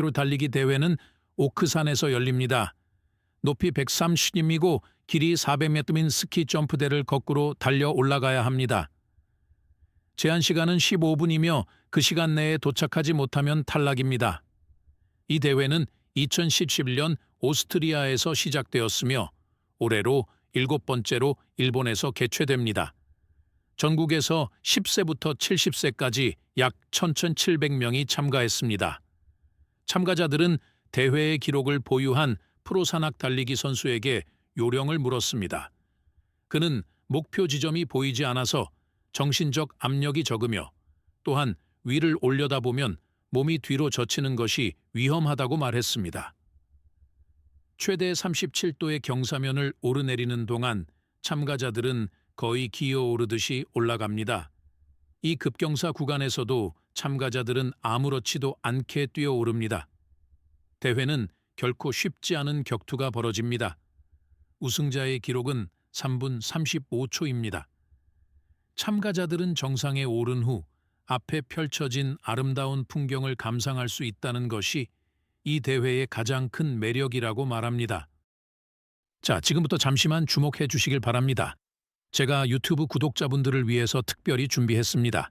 로 달리기 대회는 오크산에서 열립니다. 높이 130m이고 길이 400m인 스키 점프대를 거꾸로 달려 올라가야 합니다. 제한 시간은 15분이며 그 시간 내에 도착하지 못하면 탈락입니다. 이 대회는 2017년 오스트리아에서 시작되었으며 올해로 일곱 번째로 일본에서 개최됩니다. 전국에서 10세부터 70세까지 약 1,700명이 참가했습니다. 참가자들은 대회의 기록을 보유한 프로 산악 달리기 선수에게 요령을 물었습니다. 그는 목표 지점이 보이지 않아서 정신적 압력이 적으며 또한 위를 올려다보면 몸이 뒤로 젖히는 것이 위험하다고 말했습니다. 최대 37도의 경사면을 오르내리는 동안 참가자들은 거의 기어오르듯이 올라갑니다. 이 급경사 구간에서도 참가자들은 아무렇지도 않게 뛰어오릅니다. 대회는 결코 쉽지 않은 격투가 벌어집니다. 우승자의 기록은 3분 35초입니다. 참가자들은 정상에 오른 후 앞에 펼쳐진 아름다운 풍경을 감상할 수 있다는 것이 이 대회의 가장 큰 매력이라고 말합니다. 자, 지금부터 잠시만 주목해 주시길 바랍니다. 제가 유튜브 구독자분들을 위해서 특별히 준비했습니다.